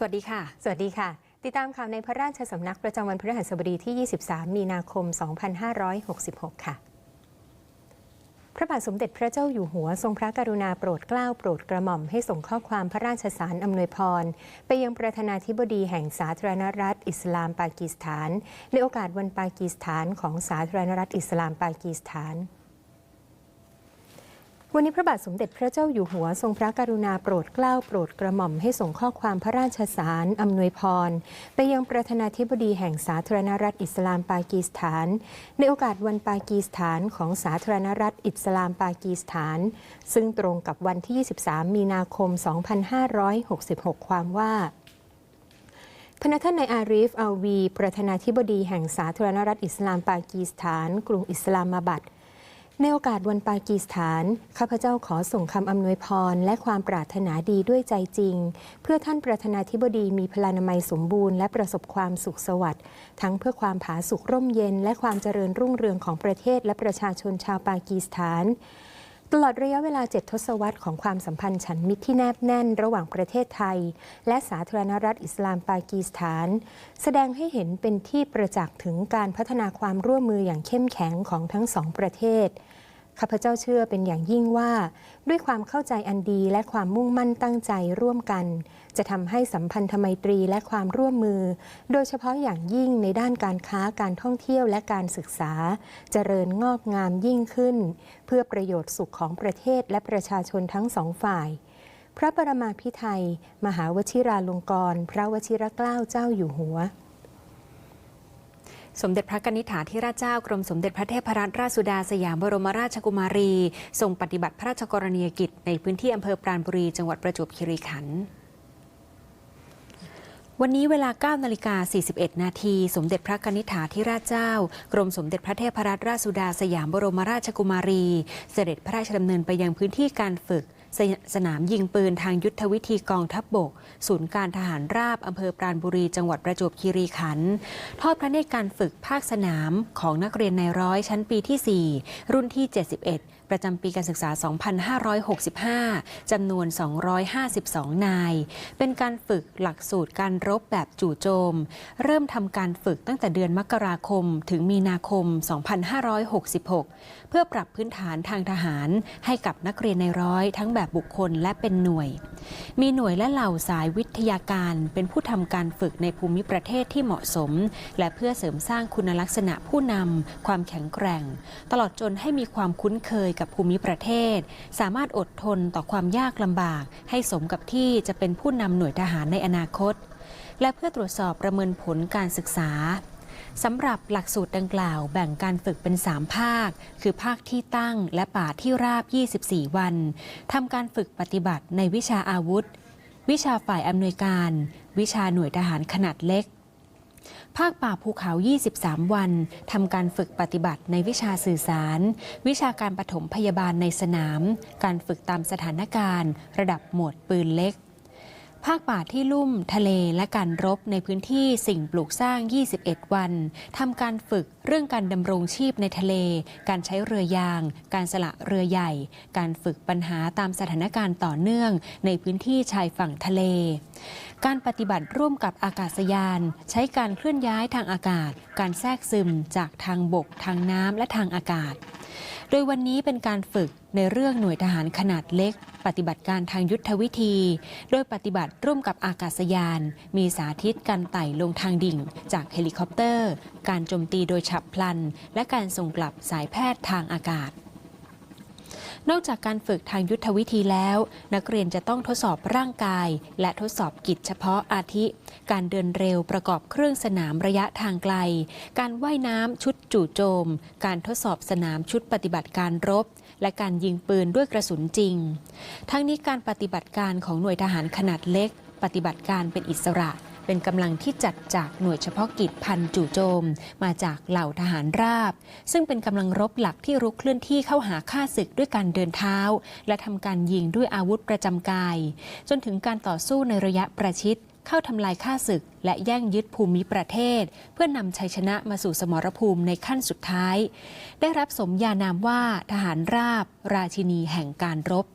สวัสดีค่ะ สวัสดีค่ะ ติดตามข่าวในพระราชสำนักประจำวันพฤหัสบดีที่ 23 มีนาคม 2566 ค่ะ พระบาทสมเด็จพระเจ้าอยู่หัว ทรงพระกรุณาโปรดเกล้าโปรดกระหม่อมให้ส่งข้อความพระราชสารอำนวยพร ไปยังประธานาธิบดีแห่งสาธารณรัฐ อิสลามปากีสถาน ในโอกาสวันปากีสถานของสาธารณรัฐอิสลามปากีสถาน วันนี้พระบาทสมเด็จพระเจ้าอยู่หัวทรงพระกรุณาโปรดเกล้าโปรดกระหม่อมให้ส่งข้อความพระราชสารอำนวยพร ไปยังประธานาธิบดีแห่งสาธารณรัฐอิสลามปากีสถาน ในโอกาสวันปากีสถานของสาธารณรัฐอิสลามปากีสถาน ซึ่งตรงกับวันที่ 23 มีนาคม 2566 ความว่าพระท่านนายอารีฟอัลวี ประธานาธิบดีแห่งสาธารณรัฐอิสลามปากีสถาน กรุงอิสลามาบัด ในโอกาสวันปากีสถาน ข้าพเจ้าขอส่งคำอำนวยพร และความปรารถนาดีด้วยใจจริง เพื่อท่านประธานาธิบดีมีพลานามัยสมบูรณ์และประสบความสุขสวัสดิ์ทั้งเพื่อความผาสุกร่มเย็น และความเจริญรุ่งเรืองของประเทศและประชาชนชาวปากีสถาน ตลอดระยะเวลาเจ็ดทศวรรษของความสัมพันธ์ฉันมิตรที่แนบแน่นระหว่างประเทศไทย และสาธารณรัฐอิสลามปากีสถาน แสดงให้เห็นเป็นที่ประจักษ์ถึงการพัฒนาความร่วมมืออย่างเข้มแข็งของทั้งสองประเทศ ข้าพเจ้าเชื่อเป็นอย่างยิ่งว่า ด้วยความเข้าใจอันดีและความมุ่งมั่นตั้งใจร่วมกัน จะทำให้สัมพันธไมตรีและความร่วมมือ โดยเฉพาะอย่างยิ่งในด้านการค้าการท่องเที่ยวและการศึกษา เจริญงอกงามยิ่งขึ้น เพื่อประโยชน์สุขของประเทศและประชาชนทั้งสองฝ่าย พระปรมาภิไธยมหาวชิราลงกรณ์พระวชิรเกล้าเจ้าอยู่หัว สมเด็จพระนิษฐาธิราชเจ้ากรมสมเด็จพระเทพรัตนราชสุดาสยามบรมราชกุมารีทรงปฏิบัติพระราชกรณียกิจในพื้นที่อำเภอปราณบุรี จังหวัดประจวบคีรีขันธ์วันนี้เวลา 9 นาฬิกา 41 นาที สมเด็จพระนิษฐาธิราชเจ้า กรมสมเด็จพระเทพรัตนราชสุดาสยามบรมราชกุมารี เสด็จพระราชดำเนินไปยังพื้นที่การฝึก สสนามยิงปืนทางยุทธวิธีกองทัพบบก ศูนย์การทหารราบอำเภอปราณบุรีจังหวัดประจวบคีรีขันธ์ทอดพระเนตรการฝึกภาคสนามของนักเรียนในร้อยชั้นปีที่ 4 รุ่นที่ 71 ประจำปีการศึกษา 2565 จำนวน 252 นาย เป็นการฝึกหลักสูตรการรบแบบจู่โจม เริ่มทำการฝึกตั้งแต่เดือนมกราคม ถึงมีนาคม 2566 เพื่อปรับพื้นฐานทางทหารให้กับนักเรียนในร้อยทั้งแบบบุคคลและเป็นหน่วย มีหน่วยและเหล่าสายวิทยาการเป็นผู้ทำการฝึกในภูมิประเทศที่เหมาะสม และเพื่อเสริมสร้างคุณลักษณะผู้นำความแข็งแกร่ง ตลอดจนให้มีความคุ้นเคยกับภูมิประเทศ สามารถอดทนต่อความยากลำบาก ให้สมกับที่จะเป็นผู้นำหน่วยทหารในอนาคต และเพื่อตรวจสอบประเมินผลการศึกษาสำหรับหลักสูตรดังกล่าวแบ่งการฝึกเป็น 3 ภาค คือภาคที่ตั้งและป่าที่ราบ 24 วันทำการฝึกปฏิบัติในวิชาอาวุธ วิชาฝ่ายอำนวยการ วิชาหน่วยทหารขนาดเล็ก ภาคป่าภูเขา 23 วัน ทำการฝึกปฏิบัติในวิชาสื่อสาร วิชาการปฐมพยาบาลในสนาม การฝึกตามสถานการณ์ ระดับหมวดปืนเล็ก ภาคป่าที่ลุ่ม ทะเลและการรบในพื้นที่สิ่งปลูกสร้าง 21 วัน ทำการฝึกเรื่องการดำรงชีพในทะเล การใช้เรือยาง การสละเรือใหญ่ การฝึกปัญหาตามสถานการณ์ต่อเนื่องในพื้นที่ชายฝั่งทะเล การปฏิบัติร่วมกับอากาศยาน ใช้การเคลื่อนย้ายทางอากาศ การแทรกซึมจากทางบก ทางน้ำและทางอากาศ โดยวันนี้เป็นการฝึกในเรื่องหน่วยทหารขนาดเล็ก ปฏิบัติการทางยุทธวิธี โดยปฏิบัติร่วมกับอากาศยาน มีสาธิตการไต่ลงทางดิ่ง จากเฮลิคอปเตอร์ การโจมตีโดยฉับพลัน และการส่งกลับสายแพทย์ทางอากาศ นอกจากการฝึกทางยุทธวิธีแล้ว นักเรียนจะต้องทดสอบร่างกาย และทดสอบกิจเฉพาะอาทิ การเดินเร็วประกอบเครื่องสนามระยะทางไกล การว่ายน้ำชุดจู่โจม การทดสอบสนามชุดปฏิบัติการรบ และการยิงปืนด้วยกระสุนจริง ทั้งนี้การปฏิบัติการของหน่วยทหารขนาดเล็ก ปฏิบัติการเป็นอิสระ เป็นกำลังที่จัดจากหน่วยเฉพาะกิจพันจู่โจม มาจากเหล่าทหารราบ ซึ่งเป็นกำลังรบหลักที่รุกเคลื่อนที่เข้าหาค่าศึกด้วยการเดินเท้า และทำการยิงด้วยอาวุธประจำกาย จนถึงการต่อสู้ในระยะประชิดเข้าทำลายค่าศึก และแย่งยึดภูมิประเทศ เพื่อนำชัยชนะมาสู่สมรภูมิในขั้นสุดท้าย ได้รับสมญานามว่าทหารราบ ราชินีแห่งการรบ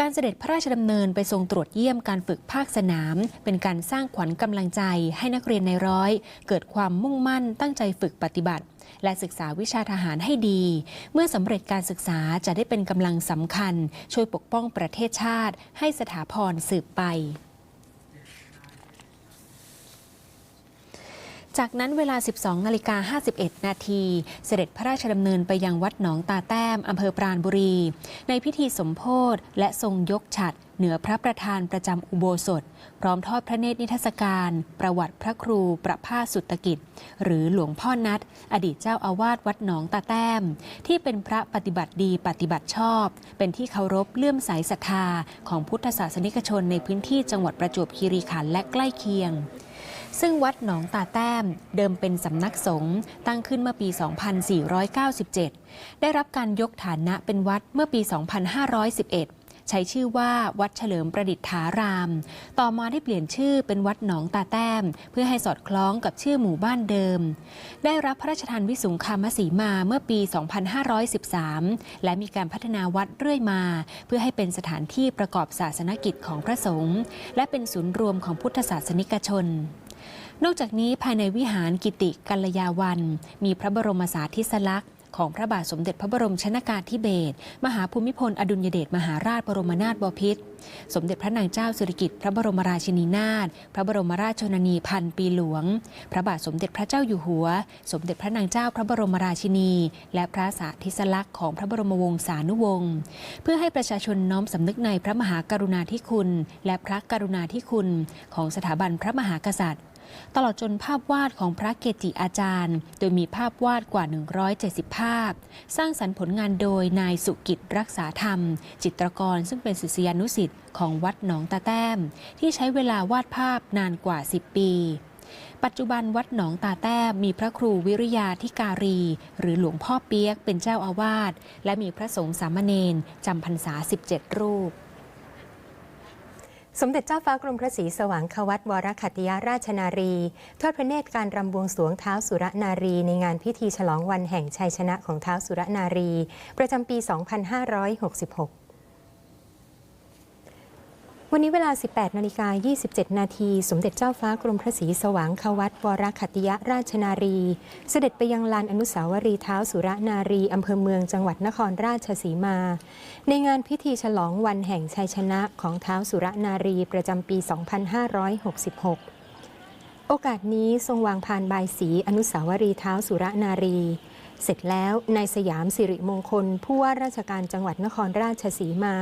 การเสด็จพระราชดำเนินไปทรงตรวจเยี่ยมการฝึกภาคสนาม เป็นการสร้างขวัญกำลังใจให้นักเรียนในร้อย เกิดความมุ่งมั่นตั้งใจฝึกปฏิบัติ และศึกษาวิชาทหารให้ดี เมื่อสำเร็จการศึกษาจะได้เป็นกำลังสำคัญ ช่วยปกป้องประเทศชาติ ให้สถาพรสืบไป จากนั้นเวลา 12นาฬิกา51 นาทีเสด็จพระราชดำเนินไปยังวัดหนองตาแต้ม อำเภอปราณบุรี ในพิธีสมโพธและทรงยกฉัดเหนือพระประธานประจำอุโบสถ พร้อมทอดพระเนตรนิทรรศการ ประวัติพระครูประภาสสุตกิจ หรือหลวงพ่อนัด อดีตเจ้าอาวาสวัดหนองตาแต้ม ที่เป็นพระปฏิบัติดีปฏิบัติชอบ เป็นที่เคารพเลื่อมใสศรัทธาของพุทธศาสนิกชนในพื้นที่จังหวัดประจวบคีรีขันธ์และใกล้เคียง ซึ่งวัดหนองตาแต้มเดิมเป็นสำนักสงฆ์ตั้งขึ้นเมื่อปี 2497 ได้รับการยกฐานะเป็นวัดเมื่อปี 2511ใช้ชื่อว่าวัดเฉลิมประดิษฐาราม ต่อมาได้เปลี่ยนชื่อเป็นวัดหนองตาแต้ม เพื่อให้สอดคล้องกับชื่อหมู่บ้านเดิม ได้รับพระราชทานวิสุงคามสีมาเมื่อปี 2513 และมีการพัฒนาวัดเรื่อยมา เพื่อให้เป็นสถานที่ประกอบศาสนกิจของพระสงฆ์และเป็นศูนย์รวมของพุทธศาสนิกชน นอกจากนี้ภายในวิหารกิติกัลยาวัน มีพระบรมสาธิสลักษณ์ของพระบาทสมเด็จพระบรมชนากาธิเบศรมหาภูมิพล อดุลยเดชมหาราชบรมนาถบพิตรสมเด็จพระนางเจ้าสิริกิติ์พระบรมราชินีนาถพระบรมราชชนนีพันปีหลวง พระบาทสมเด็จพระเจ้าอยู่หัว สมเด็จพระนางเจ้าพระบรมราชินี และพระสาธิสลักษณ์ของพระบรมวงศานุวงศ์เพื่อให้ประชาชนน้อมสำนึกในพระมหากรุณาธิคุณ และพระกรุณาธิคุณ ของสถาบันพระมหากษัตริย์ ตลอดจนภาพวาดของพระเกจิอาจารย์ โดยมีภาพวาดกว่า 170 ภาพ สร้างสรรค์ผลงานโดยนายสุกิจรักษาธรรม จิตรกรซึ่งเป็นศิษยานุสิษย์ของวัดหนองตาแต้ม ที่ใช้เวลาวาดภาพนานกว่า 10 ปีปัจจุบันวัดหนองตาแต้มมีพระครูวิริยาธิการี หรือหลวงพ่อเปียกเป็นเจ้าอาวาส และมีพระสงฆ์สามเณรจำพรรษา 17 รูป สมเด็จเจ้าฟ้ากรมพระศรีสว่างควัตวรคัตติยราชนารี ทอดพระเนตรการรำบวงสวงเท้าสุรนารี ในงานพิธีฉลองวันแห่งชัยชนะของเท้าสุรนารี ประจำปี 2566 วันนี้เวลา 18 นาฬิกา 27 นาที สมเด็จเจ้าฟ้ากรมพระศรีสว่างควัตวรคัติยราชนารี เสด็จไปยังลานอนุสาวรีย์เท้าสุรนารี อำเภอเมืองจังหวัดนครราชสีมา ในงานพิธีฉลองวันแห่งชัยชนะของเท้าสุรนารีประจำปี 2566 โอกาสนี้ทรงวางพานบายสีอนุสาวรีย์เท้าสุรนารี เสร็จแล้วนายสยามสิริมงคล ผู้ว่าราชการจังหวัดนครราชสีมา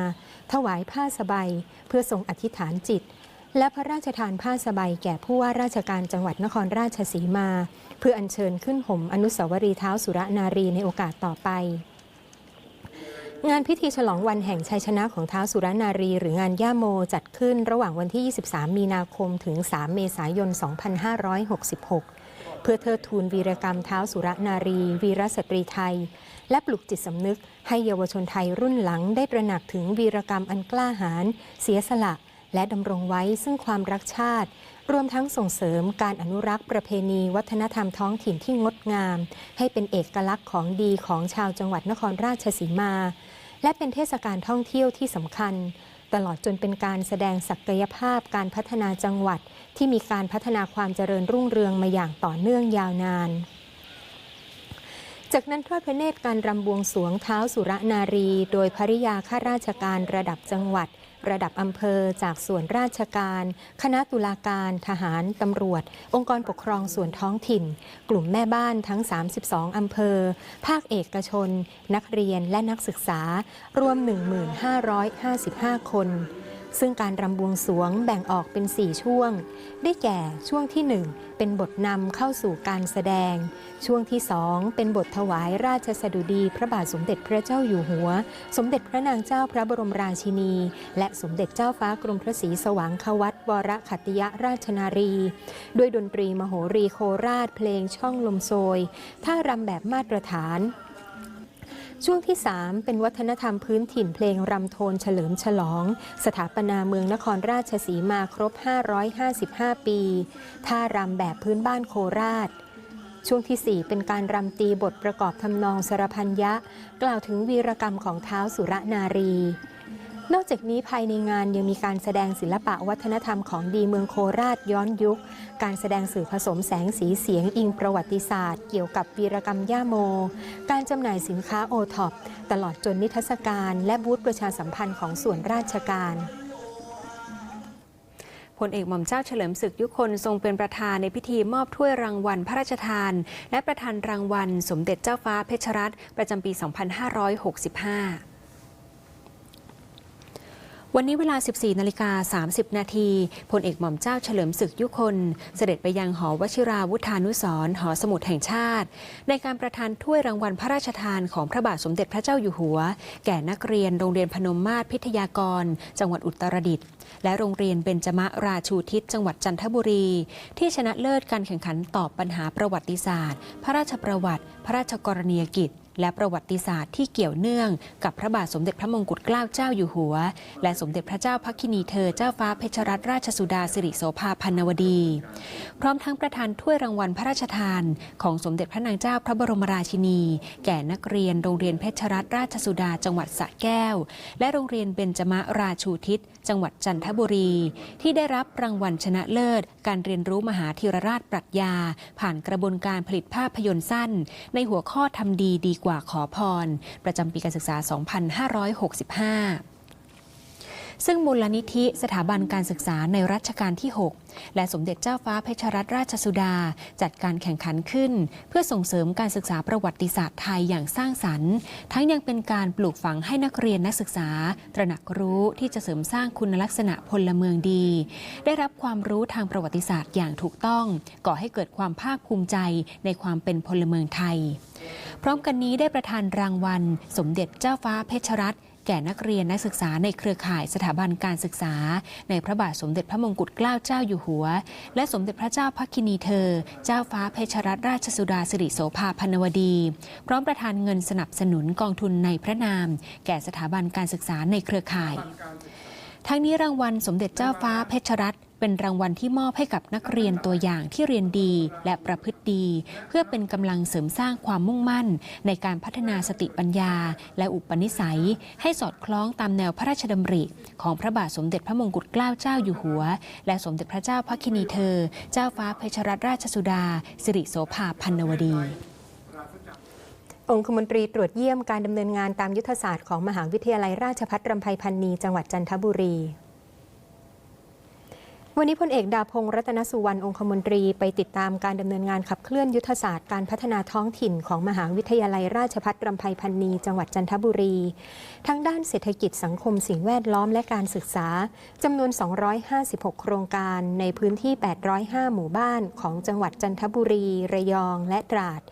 ถวายผ้าสบายเพื่อทรงอธิษฐานจิต และพระราชทานผ้าสบายแก่ผู้ว่าราชการจังหวัดนครราชสีมา เพื่ออัญเชิญขึ้นห่มอนุสาวรีย์เท้าสุรนารีในโอกาสต่อไป งานพิธีฉลองวันแห่งชัยชนะของเท้าสุรนารี หรืองานย่าโมจัดขึ้นระหว่างวันที่ 23 มีนาคมถึง 3 เมษายน 2566 เพื่อเทิดทูนวีรกรรมเท้าสุรนารี วีรสตรีไทย และปลุกจิตสำนึกให้เยาวชนไทยรุ่นหลังได้ตระหนักถึงวีรกรรมอันกล้าหาญเสียสละ และดำรงไว้ซึ่งความรักชาติ รวมทั้งส่งเสริมการอนุรักษ์ประเพณี วัฒนธรรมท้องถิ่นที่งดงาม ให้เป็นเอกลักษณ์ของดีของชาวจังหวัดนครราชสีมา และเป็นเทศกาลท่องเที่ยวที่สำคัญ ตลอดจนเป็นการแสดงศักยภาพการพัฒนาจังหวัด ที่มีการพัฒนาความเจริญรุ่งเรืองมาอย่างต่อเนื่องยาวนาน จากนั้นทอดพระเนตรการรำบวงสวงเท้าสุรนารี โดยภริยาข้าราชการระดับจังหวัด ระดับอำเภอจากส่วนราชการ คณะตุลาการ ทหาร ตำรวจ องค์กรปกครองส่วนท้องถิ่น กลุ่มแม่บ้านทั้ง 32 อำเภอ ภาคเอกชน นักเรียนและนักศึกษารวม 1555 คน ซึ่งการรำบวงสวงแบ่งออกเป็น 4 ช่วง ได้แก่ช่วงที่ 1 เป็นบทนำเข้าสู่การแสดง ช่วงที่ 2 เป็นบทถวายราชสดุดี พระบาทสมเด็จพระเจ้าอยู่หัว สมเด็จพระนางเจ้าพระบรมราชินี และสมเด็จเจ้าฟ้ากรมพระศรีสว่างควัตวรขัตติยราชนารี ด้วยดนตรีมโหรีโคราชเพลงช่องลมโซยท่ารำแบบมาตรฐาน ช่วงที่ 3 เป็นวัฒนธรรมพื้นถิ่นเพลงรำโทนเฉลิมฉลอง สถาปนาเมืองนครราชสีมาครบ 555 ปีท่ารำแบบพื้นบ้านโคราช ช่วงที่ 4 เป็นการรำตีบทประกอบทำนองสารพันยะ กล่าวถึงวีรกรรมของเท้าสุรนารี นอกจากนี้ภายในงานยังมีการแสดงศิลปะวัฒนธรรมของดีเมืองโคราชย้อนยุค การแสดงสื่อผสมแสงสีเสียงอิงประวัติศาสตร์ เกี่ยวกับวีรกรรมย่าโม การจำหน่ายสินค้าโอท็อปตลอดจนนิทรรศการและบูธประชาสัมพันธ์ของส่วนราชการพลเอกหม่อมเจ้าเฉลิมศึกยุคนทรงเป็นประธานในพิธีมอบถ้วยรางวัลพระราชทาน และประธานรางวัล สมเด็จเจ้าฟ้าเพชรรัตน์ประจำปี 2565 วันนี้เวลา 14 นาฬิกา 30 นาทีพลเอกหม่อมเจ้าเฉลิมศึกยุคน เสด็จไปยังหอวชิราวุธานุสรหอสมุดแห่งชาติ ในการประทานถ้วยรางวัลพระราชทานของพระบาทสมเด็จพระเจ้าอยู่หัว แก่นักเรียนโรงเรียนพนมมาศพิทยากร จังหวัดอุตรดิตถ์และโรงเรียนเบญจมราชูทิศจังหวัดจันทบุรี ที่ชนะเลิศการแข่งขันตอบปัญหาประวัติศาสตร์ พระราชประวัติ พระราชกรณียกิจ และประวัติศาสตร์ที่เกี่ยวเนื่องกับพระบาทสมเด็จพระมงกุฎเกล้าเจ้าอยู่หัว และสมเด็จพระเจ้าพักคินีเธอเจ้าฟ้าเพชรรัตนราชสุดาสิริโสภาพันวดี พร้อมทั้งประทานถ้วยรางวัลพระราชทาน ของสมเด็จพระนางเจ้าพระบรมราชินี แก่นักเรียนโรงเรียนเพชรรัตนราชสุดาจังหวัดสระแก้ว และโรงเรียนเบญจมราชูทิศจังหวัดจันทบุรี ที่ได้รับรางวัลชนะเลิศ การเรียนรู้มหาธีรราชปรัชญา ผ่านกระบวนการผลิตภาพยนตร์สั้น ในหัวข้อทำดีดีกว่าขอพร ประจำปีการศึกษา 2565ซึ่งมูลนิธิสถาบันการศึกษาในรัชกาลที่ 6 และสมเด็จเจ้าฟ้าเพชรรัตนราชสุดา จัดการแข่งขันขึ้น เพื่อส่งเสริมการศึกษาประวัติศาสตร์ไทยอย่างสร้างสรรค์ ทั้งยังเป็นการปลูกฝังให้นักเรียนนักศึกษา ตระหนักรู้ที่จะเสริมสร้างคุณลักษณะพลเมืองดี ได้รับความรู้ทางประวัติศาสตร์อย่างถูกต้อง ก่อให้เกิดความภาคภูมิใจในความเป็นพลเมืองไทย พร้อมกันนี้ได้ประทานรางวัล สมเด็จเจ้าฟ้าเพชรรัตน์แก่นักเรียนนักศึกษาในเครือข่ายสถาบันการศึกษา ในพระบาทสมเด็จพระมงกุฎเกล้าเจ้าอยู่หัว และสมเด็จพระเจ้าพักคินีเธอ เจ้าฟ้าเพชรรัตนราชสุดาสิริโสภาพันวดี พร้อมประทานเงินสนับสนุนกองทุนในพระนาม แก่สถาบันการศึกษาในเครือข่ายทั้งนี้รางวัลสมเด็จเจ้าฟ้าเพชรรัตน์ เป็นรางวัลที่มอบให้กับนักเรียนตัวอย่างที่เรียนดีและประพฤติดี เพื่อเป็นกำลังเสริมสร้างความมุ่งมั่น ในการพัฒนาสติปัญญา และอุปนิสัย ให้สอดคล้องตามแนวพระราชดำริ ของพระบาทสมเด็จพระมงกุฎเกล้าเจ้าอยู่หัว และสมเด็จพระเจ้าพระคินีเธอ เจ้าฟ้าเพชรรัตนราชสุดา สิริโสภาพันวดีองคมนตรีตรวจเยี่ยมการดำเนินงานตามยุทธศาสตร์ของมหาวิทยาลัยราชภัฏรำไพพันนีจังหวัดจันทบุรี วันนี้พลเอกดาพงศ์รัตนสุวรรณองคมนตรีไปติดตามการดำเนินงานขับเคลื่อนยุทธศาสตร์การพัฒนาท้องถิ่นของมหาวิทยาลัยราชภัฏรำไพพันนีจังหวัดจันทบุรี ทั้งด้านเศรษฐกิจสังคมสิ่งแวดล้อมและการศึกษาจำนวน 256 โครงการในพื้นที่ 805 หมู่บ้านของจังหวัดจันทบุรี ระยองและตราด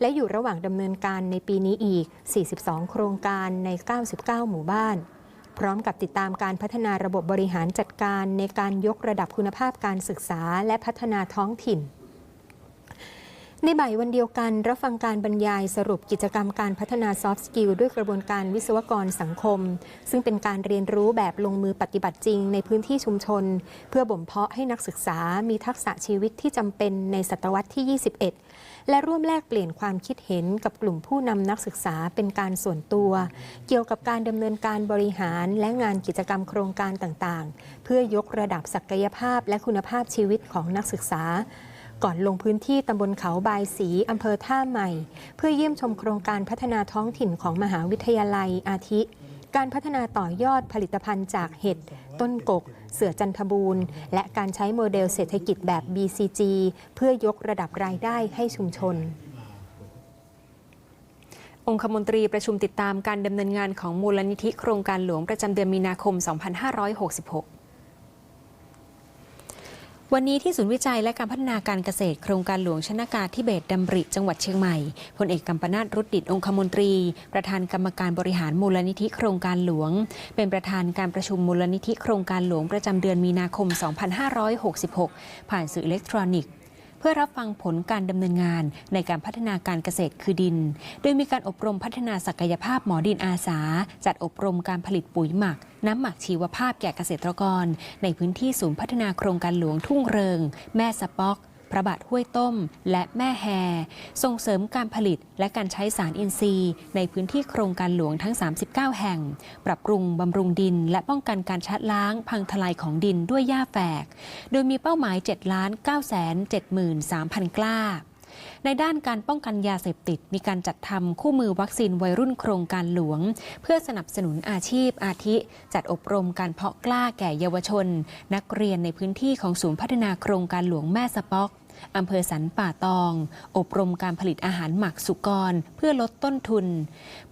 และอยู่ระหว่างดำเนินการในปีนี้อีก 42 โครงการใน 99 หมู่บ้าน พร้อมกับติดตามการพัฒนาระบบบริหารจัดการในการยกระดับคุณภาพการศึกษาและพัฒนาท้องถิ่น ในบ่ายวันเดียวกันรับฟังการบรรยายสรุปกิจกรรมการพัฒนาซอฟต์สกิลด้วยกระบวนการวิศวกรสังคม ซึ่งเป็นการเรียนรู้แบบลงมือปฏิบัติจริงในพื้นที่ชุมชน เพื่อบ่มเพาะให้นักศึกษามีทักษะชีวิตที่จำเป็นในศตวรรษที่ 21 และร่วมแลกเปลี่ยนความคิดเห็นกับกลุ่มผู้นำนักศึกษาเป็นการส่วนตัว เกี่ยวกับการดำเนินการบริหารและงานกิจกรรมโครงการต่างๆ เพื่อยกระดับศักยภาพและคุณภาพชีวิตของนักศึกษาก่อนลงพื้นที่ตำบลเขาบายสีอำเภอท่าใหม่ เพื่อเยี่ยมชมโครงการพัฒนาท้องถิ่นของมหาวิทยาลัยอาทิ การพัฒนาต่อยอดผลิตภัณฑ์จากเห็ด ต้นกก เสือจันทบูรณ์ และการใช้โมเดลเศรษฐกิจแบบ BCG เพื่อยกระดับรายได้ให้ชุมชนองคมนตรีประชุมติดตามการดำเนินงานของมูลนิธิโครงการหลวงประจำเดือนมีนาคม 2566 วันนี้ที่ศูนย์วิจัยและการพัฒนาการเกษตรโครงการหลวงชนากาทิเบตดำริจังหวัดเชียงใหม่พลเอกกัมปนาตรุดดิตองคมนตรี ประธานกรรมการบริหารมูลนิธิโครงการหลวง เป็นประธานการประชุมมูลนิธิโครงการหลวงประจำเดือนมีนาคม 2566 ผ่านสื่ออิเล็กทรอนิกส์ เพื่อรับฟังผลการดำเนินงานในการพัฒนาการเกษตรคือดิน โดยมีการอบรมพัฒนาศักยภาพหมอดินอาสา จัดอบรมการผลิตปุ๋ยหมัก น้ำหมักชีวภาพแก่เกษตรกร ในพื้นที่ศูนย์พัฒนาโครงการหลวงทุ่งเริง แม่สะป๊อก พระบาทห้วยต้ม และแม่แฮส่งเสริมการผลิตและการใช้สารอินทรีย์ ในพื้นที่โครงการหลวงทั้ง 39 แห่ง ปรับปรุงบำรุงดิน และป้องกันการชัดล้าง พังทลายของดินด้วยหญ้าแฝก โดยมีเป้าหมาย 7 ล้าน9 7 3 0 0 0 กล้าในด้านการป้องกันยาเสพติด มีการจัดทำคู่มือวัคซีนวัยรุ่นโครงการหลวง เพื่อสนับสนุนอาชีพอาทิ จัดอบรมการเพาะกล้าแก่เยาวชน นักเรียนในพื้นที่ของศูนย์พัฒนาโครงการหลวงแม่สป๊อก อำเภอสันป่าตอง อบรมการผลิตอาหารหมักสุกร เพื่อลดต้นทุน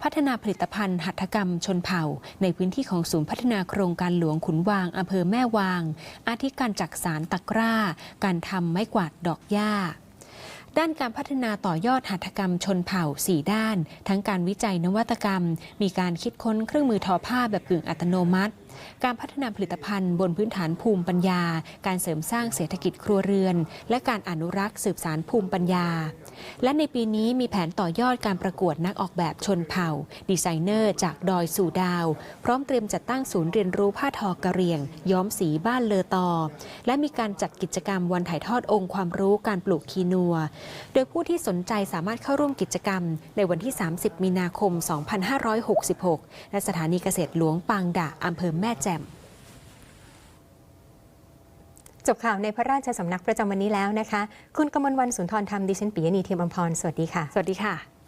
พัฒนาผลิตภัณฑ์หัตถกรรมชนเผ่า ในพื้นที่ของศูนย์พัฒนาโครงการหลวงขุนวางอำเภอแม่วาง อาทิการจักสารตะกร้า การทำไม้กวาดดอกหญ้า ด้านการพัฒนาต่อยอดหัตถกรรมชนเผ่า 4 ด้าน ทั้งการวิจัยนวัตกรรม มีการคิดค้นเครื่องมือทอผ้าแบบกึ่งอัตโนมัติ การพัฒนาผลิตภัณฑ์บนพื้นฐานภูมิปัญญา การเสริมสร้างเศรษฐกิจครัวเรือน และการอนุรักษ์สืบสารภูมิปัญญา และในปีนี้มีแผนต่อยอดการประกวดนักออกแบบชนเผ่า ดีไซเนอร์จากดอยสู่ดาว พร้อมเตรียมจัดตั้งศูนย์เรียนรู้ผ้าทอกระเหรี่ยง ย้อมสีบ้านเลอตอ และมีการจัดกิจกรรมวันถ่ายทอดองค์ความรู้การปลูกคีนัว โดยผู้ที่สนใจสามารถเข้าร่วมกิจกรรม ในวันที่ 30 มีนาคม 2566 ณ สถานีเกษตรหลวงปางดะอำเภอแม่แจ่ม จบข่าวในพระราชสำนักประจำวันนี้แล้วนะคะ คุณกมลวันสุนทรธรรมดิฉันปิยณีเทียมอมพร สวัสดีค่ะ สวัสดีค่ะ